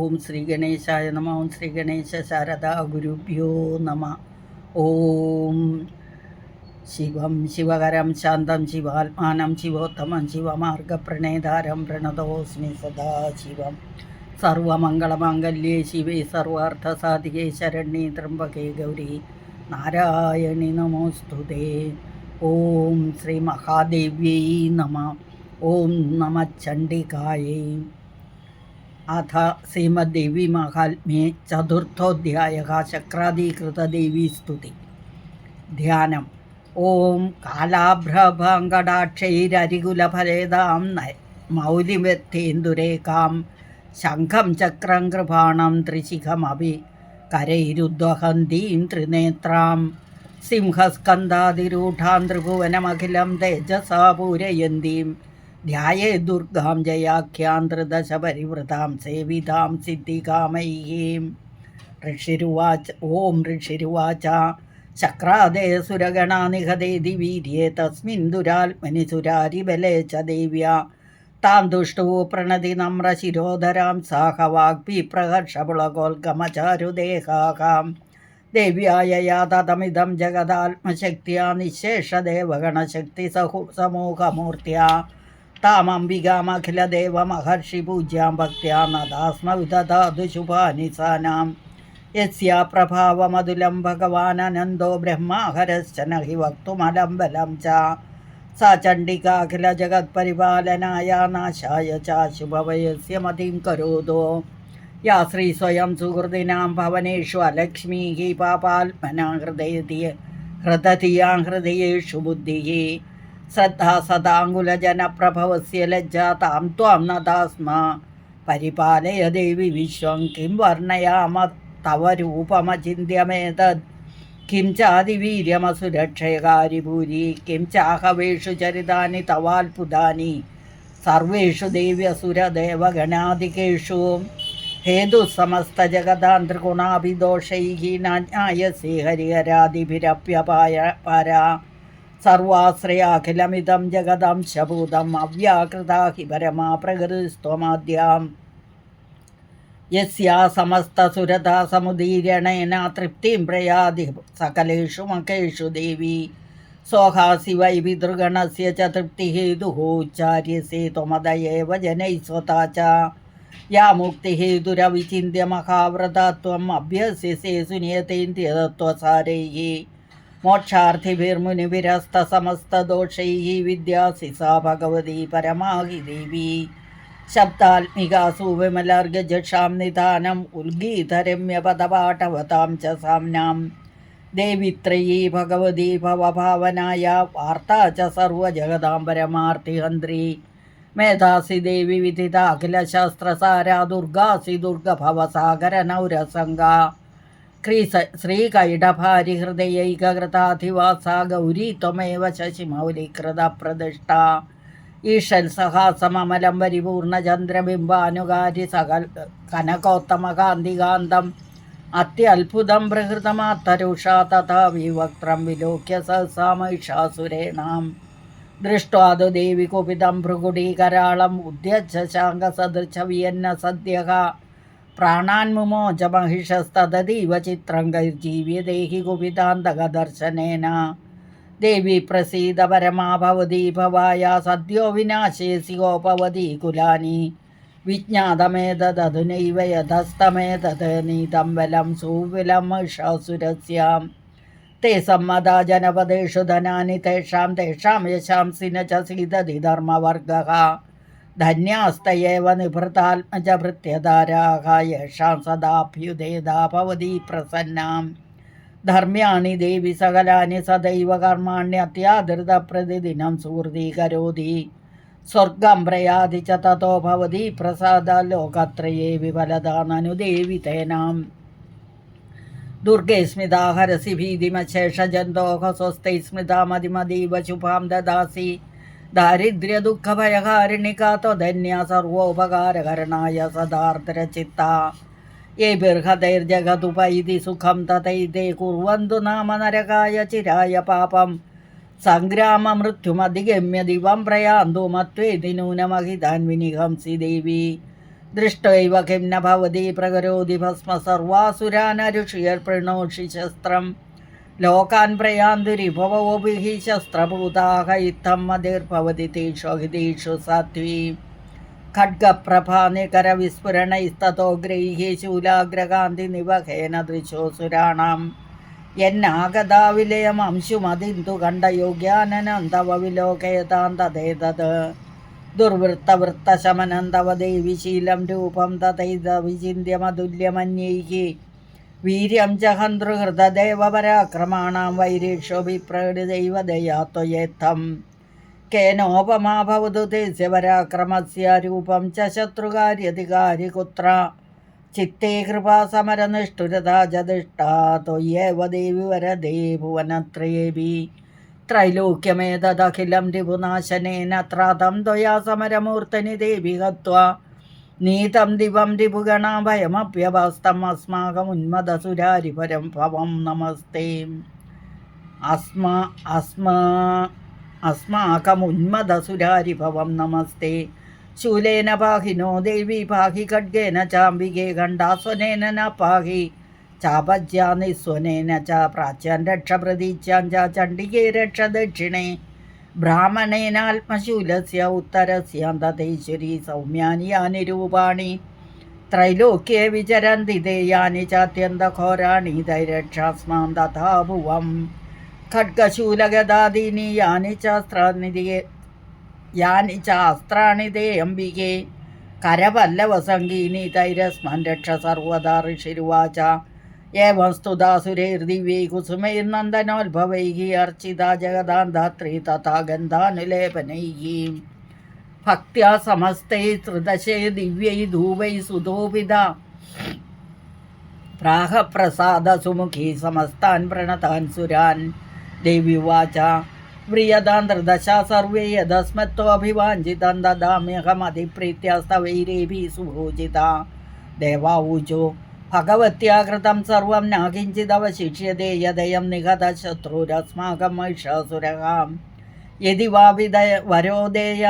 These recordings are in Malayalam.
ഓം ശ്രീ ഗണേശായ നമ. ഓം ശ്രീ ഗണേശ ശാരദ ഗുരുഭ്യോ നമ. ഓം ശിവം ശിവകരം ശാന്തം ശിവാത്മാനം ശിവോത്തമം ശിവമാർഗപ്രണേതാരം പ്രണതോസ്മി സദാശിവം സർവമംഗളമാംഗല്യേ ശിവേ സർവാർത്ഥസാധികേ ശരണ്യേ ത്രംബകേ ഗൗരി നാരായണി നമോസ്തുതേ ഓം ശ്രീ മഹാദേവ്യൈ നമ. ഓം നമ ചണ്ഡികായൈ. അഥ ശ്രീമദ്ദേവി മഹാത്മ്യേ ചതുർത്ഥോധ്യായ ശക്രാദീകൃതദേവീ സ്തുതി. ധ്യാനം. ഓം കാലാഭ്രഭങ്കടാക്ഷൈരരികുലഫലേതാം മൗലിമത്തേന്ദുരേഖാം ശംഖം ചക്രം കൃപാണം ത്രിശിഖമപി കരൈരുദ്വഹന്തീം ത്രിനേത്രാം സിംഹസ്കന്ധാതിരൂഢാം ത്രിഭുവനമഖിലം തേജസാ പൂരയന്തീം ധ്യായേ ദുർഗാം ജയാഖ്യാന്ത്രദശപരിവൃതാം സേവിതാം സിദ്ധികാമൈഹീം ഋഷിരുവാച ഓം ഋഷിരുവാച ശക്രാദേ സുരഗണാനിഹതേതി ദിവീര്യേ തസ്മിൻ ദുരാത്മനി സുരാരിബലേ ച ദേവ്യ താം ദുഷ്ടു പ്രണതി നമ്ര ശിരോധരാം സാഹവാഗ്പി പ്രഹർഷപുളകോൽഗമചാരുദേഹാകാം ദേവ്യായ യാതമിതം ജഗദാത്മശക്തിയാ നിശേഷദേവഗണശക്തി സഹു സമൂഹമൂർത്തിയാ तामम्बिकामखिल देवमहर्षिपूज्यां भक्त्या नदास्म विदधातु शुभानिसानां यस्या प्रभावमदुलं ब्रह्म ब्रह्माहरश्च न हि वक्तुमलम्बलं च। सा चण्डिकाखिल जगत्परिपालनाय नाशाय च शुभवयस्य मतिं करोतु। या श्रीस्वयं सुहृदिनां भवनेषु अलक्ष्मीः पापात्मना हृदयति हृदधिया हृदयेषु बुद्धिः। ശ്രദ്ധാ സദാങ്കുലജനപ്രഭവസ്യ ലജ്ജാ താം ത്വാം നദാസ്മ. പരിപാലയ ദേവി വിശ്വം കിം വർണയാമ തവ രൂപമചിന്യമേതദ് കിം ചാതിവീര്യമസുരക്ഷയകാരി ഭൂരി കിം ചാഹവേഷു ചരിതാനി തവാത്ഭുതാനി സർവേഷു ദേവ്യസുരദേവഗണാധികേഷു. ഹേതുസമസ്തജഗതാന്ത്രഗുണാഭിദോഷൈഹീനാജ്ഞായസി ഹരിഹരാദിഭിരപ്യപായ പരാ. सर्वाश्रयाखिलमिदं जगदंशभूतम् अव्याकृता हि परमा प्रकृतिस्त्वमाद्याम् यस्या समस्तसुरता समुदीरणेन तृप्तिं प्रयाति सकलेषु मखेषु देवी सोहासि वै पितृगणस्य च तृप्तिहेतुः उच्चार्यसे त्वमद एव जनैः स्वता च या मुक्तिहेतुरविचिन्त्य महाव्रता त्वम् अभ्यस्यसे सुनियतेन्द्रियतत्त्वसारैः മോക്ഷാർത്ഥിഭിർമുനിവിരസ്തസമസ്തദോഷൈ വിദ്യാസിസാ ഭഗവതി പരമാഹി ദേവി. ശബ്ദാത്മികാസു വിമലർഗജക്ഷാം നിധാനം ഉൽഗീതരമ്യപദപാഠവതാം ച സാമ്നാം. ദേവിത്രയീ ഭഗവതി ഭവഭാവനായ വാർത്താ ച സർവജഗദാംബരമാർത്തിഹന്ത്രി. മേധാസി ദേവി വിധിത അഖിലശാസ്ത്രസാര ദുർഗാസി ദുർഗഭവസാഗരനൗരസംഗ. ശ്രീ ശ്രീകൈഡഭാരിഹൃദയൈകകൃതാധിവാസ ഗൗരി ത്വമേവ ശശിമൗലികൃത പ്രതിഷ്ഠ ഈഷൻ സഹാസമമലം വരിപൂർണചന്ദ്രബിംബാനുകാരി സകൽ കനകോത്തമകാന്തികാന്തം. അത്യത്ഭുതം ബൃഹൃതമാത്തരുഷ തഥാ വിവക്ത്രം വിലോക്യ സഹസാമൈഷാസുരേണം ദൃഷ്ട്വാതു ദേവി കുപിതം ഭൃഗുടീകരാളം ഉദ്യച്ച ശാങ്കസദൃശ വിയന്ന സദ്യക പ്രാണാന്മുമോചമഹിഷസ്തതീവ ചിത്രംഗൈർജീവ്യദേഹി കുപിതാന്തകദർശനേന ദേവി പ്രസീത പരമാഭവതി ഭവായ സദ്യോ വിനാശേസികോപവതി കുലാനി. വിജ്ഞാതമേതദുനൈവ യഥസ്തമേതത് നീതം വലം സൂവിലം മഹിഷാസുരസ്യാം. തേ സമ്മതാ ജനപദേഷു ധനാനി തേഷാം തേഷാം യശാംസിന ച സീതതി ധർമ്മവർഗ. ധന്യാസ്തയേവ നിഭൃതാത്മജഭൃത്യധാരാഹ യേഷാം സദാഭ്യുദേതാ ഭവതി പ്രസന്നാം. ധർമ്മ്യാണി ദേവി സകലാനി സദൈവ കർമാണ്യ അത്യാധൃത പ്രതിദിനം സുഹൃതീകരോതി. സ്വർഗം പ്രയാതി ച തഥോ ഭവതി പ്രസാദ ലോകത്രയേ വിഫലതാനനുദേവി തേനാം. ദുർഗേ സ്മിതാ ഹരസി ഭീതിമശേഷജന്തോഹ സ്വസ്തൈ സ്മിതാ മതിമതീവ ശുഭാം ദദാസി. ദാരിദ്ര്യദുഃഖഭയകാരിണിക ത്വധന്യ സർവോപകാരകരണായ സദാർദ്രചിത്ത. യേ ബിർഹതൈർജഗതുപൈതി സുഖം തഥൈതേ കുർവന്തു നാമ നരകായ ചിരായ പാപം. സംഗ്രാമമൃത്യുമധിഗമ്യ ദിവം പ്രയാന്തു മത്വേതി നൂനമഹിതാൻ വിനിഹംസി ദേവി. ദൃഷ്ടൈവ കിം ന ഭവതി പ്രകരോതി ഭസ്മ സർവാസുരാനരുഷിയർ പ്രണോഷി ശസ്ത്രം. ലോകാൻ പ്രയാന്തുരിഭവോഭിः ശസ്ത്രഭൂതാഹ ഇത്തം മതിർഭവതി തേഷു അഹിതേഷു സാത്വീ ഖഡ്ഗപ്രഭാനികരവിസ്ഫുരണൈസ്തതോഗ്രൈः ശൂലാഗ്രകാന്തി നിവഹേന ദൃശോസുരാണാം എന്നാഗതാവിലയമംശുമതിന്തു കണ്ടയോഗ്യാനനന്തവ വിലോകയതാം കണ്ട ദുർവൃത്തവൃത്തശമനം തവ ദേവി ശീലം രൂപം തഥൈത വീര്യം ജഹന്തൃഹൃതദേവപരാക്രമാണ ഹന്തൃഹൃതദേവപരാക്രമാണാം വൈരേക്ഷോഭിപ്രകൃതിദൈവ ദയാ ത്വയേത്തം കേനോപമാ ഭവതു തേസ്യ രൂപം ച ശത്രുകാര്യധികാരി കുത്ര ചിത്തേ കൃപാസമരനിഷ്ഠുരതാ ചതിഷ്ഠാ ത്വയ്യേവ ദേവി വരദേ ഭുവനത്രയേഭി ത്രൈലോക്യമേതദഖിലം രിപുനാശനേന ത്രാതം ത്വയാ സമരമൂർത്തനി ദേവി ഹത്വാ നീതം ദിവം ദിപുഗണഭയമ്യവസ്തം അസ്മാകം ഉന്മദസുരാരിപരം ഭവം നമസ്തേ. അസ്മാ അസ്മാ അസ്മാകമുന്മദസുരാരിഭവം നമസ്തേ. ശൂലേന പാഹിനോ ദേവി പാഹി ഖഡ്ഗേന ചാംബികേ ഖണ്ഡാസ്വനേന ന പാഹി. ചാപജ്യാ നിസ്വനേന ച പ്രാച്യാൻ രക്ഷ പ്രതീച്യാൻ ചണ്ഡികേ രക്ഷ ദക്ഷിണേ. ബ്രാഹ്മണേനാത്മശൂലസ്യ ഉത്തരസ്യാന്തതൈശ്വരി സൗമ്യാനി യാനി രൂപാണി. ത്രൈലോക്യേ വിചരന്തി ദേയാനി ചാത്യന്തഘോരാണി ധൈരക്ഷാസ്മാം തഥാ ഭുവം. ഖഡ്ഗശൂലഗദാദീനി യാനി ചാസ്ത്രാനിധി യാനി ചാസ്ത്രാണി തേ അംബികേ കരപല്ലവസംഗീനി തൈരസ്മൻ രക്ഷ സർവദാ ഋഷിരുവാച. एवस्तुदासुरेर्दिव्ये कुसुमैर्नन्दनोद्भवैः अर्चिता जगदान्धात्री तथा गन्धानुलेपनैः भक्त्या समस्तैः त्रिदशे दिव्यै धूवै सुधोभिदा प्राहप्रसादसुमुखी समस्तान् प्रणतान् सुरान्। देवी उवाच व्रियतान् त्रिदशा सर्वे यदस्मत्त्वभिवाञ्छितं ददाम्यहमधिप्रीत्या स्तवैरेभिः सुभूजिता। देवाऊचो ഭഗവത്യാകൃതം സർവം നാകിഞ്ചിതവശിഷ്യതേ യദയം നിഹത ശത്രുരസ്മാകം മഹിഷാസുരകാം യതി വാ വിദ വരോദേയ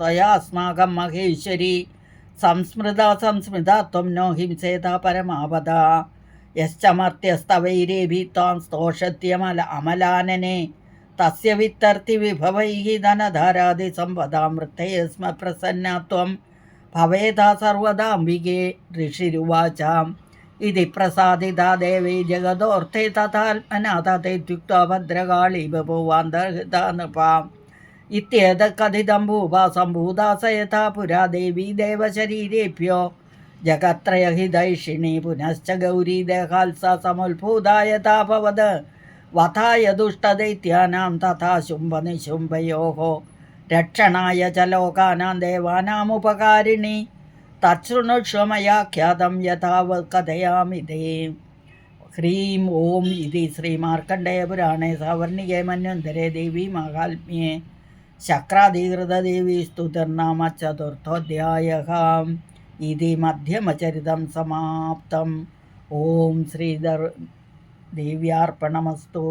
ത്വയാസ്മാകം മഹേശ്വരി. സംസ്മൃത സംസ്മൃത ത്വം നോ ഹിംസേത പരമാവത. യശ്ചമർത്യസ്തവൈരേഭി ത്വാം സ്തോഷത്യമല അമലാനനെ. തസ്യ വിത്തർത്തി വിഭവൈः ധനധാരാതി വൃത്തേ സ്മ പ്രസന്ന ത്വം ഭവേതാ സർവദാംബികേ ഋഷിരുവാചാം. ഇതി പ്രസാദിതാ ദേവി ജഗദോർത്ഥേ തഥാത്മനാ തഥേത്യുക്ത ഭദ്രകാളി ബഭുവാന്തർഹിത നൃപാം. ഇത്യേതക്കഥിതം ഭൂപാ സംഭൂതാസ പുരാ ദേവി ദേവശരീരേഭ്യോ. ജഗത്രയഹിതൈഷിണി പുനശ്ച ഗൗരീ ദേഹാൽസ സമുത്ഭൂതാ യഥാ വധായ ദുഷ്ടദൈത്യാനാം തഥാ ശുംഭനിശുംഭയോः രക്ഷണായ ച ലോകാനാം ദേവാനാമുപകാരിണി മയാ ഖ്യാതം യഥാവ കഥയാമി ദേ ഹ്രീം ഓം ഇതി ശ്രീമാർക്കണ്ഡേയപുരാണേ സവർണികേ മന്വന്തരേ ദേവി മാഹാത്മ്യേ. ശക്രാധികൃതദേവി സ്തുതിർനാമ ചതുർത്ഥോധ്യായ ഇതി മധ്യമചരിതം സമാപ്തം. ഓം ശ്രീധർ ദേവ്യാർപ്പണമസ്തു.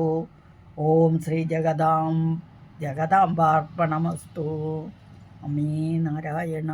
ഓം ശ്രീ ജഗദാം ജഗദാംബാർപ്പണമസ്തു. അമീ നാരായണ.